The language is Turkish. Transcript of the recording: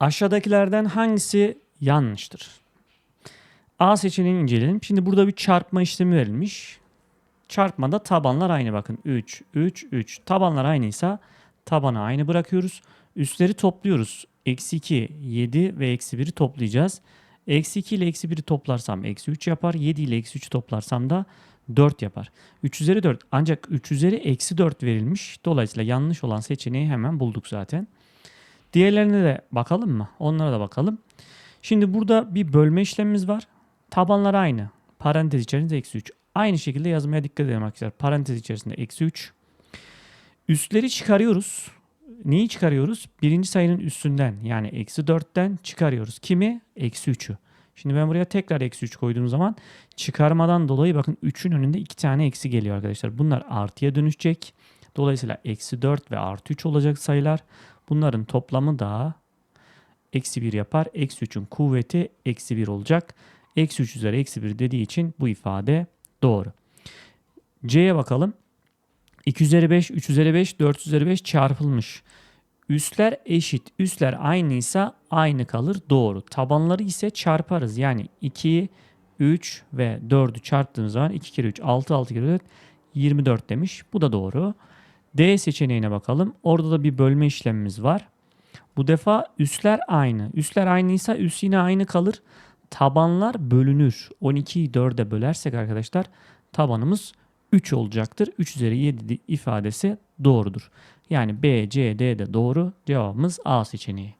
Aşağıdakilerden hangisi yanlıştır? A seçeneğini inceleyelim. Şimdi burada bir çarpma işlemi verilmiş. Çarpmada tabanlar aynı bakın. 3, 3, 3. Tabanlar aynıysa tabanı aynı bırakıyoruz. Üstleri topluyoruz. Eksi 2, 7 ve eksi 1'i toplayacağız. Eksi 2 ile eksi 1'i toplarsam eksi 3 yapar. 7 ile eksi 3'ü toplarsam da 4 yapar. 3 üzeri 4 ancak 3 üzeri eksi 4 verilmiş. Dolayısıyla yanlış olan seçeneği hemen bulduk zaten. Diğerlerine de bakalım mı? Onlara da bakalım. Şimdi burada bir bölme işlemimiz var. Tabanlar aynı. Parantez içerisinde eksi 3. Aynı şekilde yazmaya dikkat edelim arkadaşlar. Parantez içerisinde eksi 3. Üstleri çıkarıyoruz. Neyi çıkarıyoruz? Birinci sayının üstünden yani eksi 4'ten çıkarıyoruz. Kimi? Eksi 3'ü. Şimdi ben buraya tekrar eksi 3 koyduğum zaman çıkarmadan dolayı bakın 3'ün önünde 2 tane eksi geliyor arkadaşlar. Bunlar artıya dönüşecek. Dolayısıyla eksi 4 ve artı 3 olacak sayılar. Bunların toplamı da eksi 1 yapar. Eksi 3'ün kuvveti eksi 1 olacak. Eksi 3 üzeri eksi 1 dediği için bu ifade doğru. C'ye bakalım. 2 üzeri 5, 3 üzeri 5, 4 üzeri 5 çarpılmış. Üstler eşit. Üstler aynıysa aynı kalır. Doğru. Tabanları ise çarparız. Yani 2, 3 ve 4'ü çarptığımız zaman 2 kere 3, 6, 6 kere 4, 24 demiş. Bu da doğru. D seçeneğine bakalım. Orada da bir bölme işlemimiz var. Bu defa üstler aynı. Üstler aynıysa üst yine aynı kalır. Tabanlar bölünür. 12'yi 4'e bölersek arkadaşlar tabanımız 3 olacaktır. 3 üzeri 7 ifadesi doğrudur. Yani B, C, D de doğru. Cevabımız A seçeneği.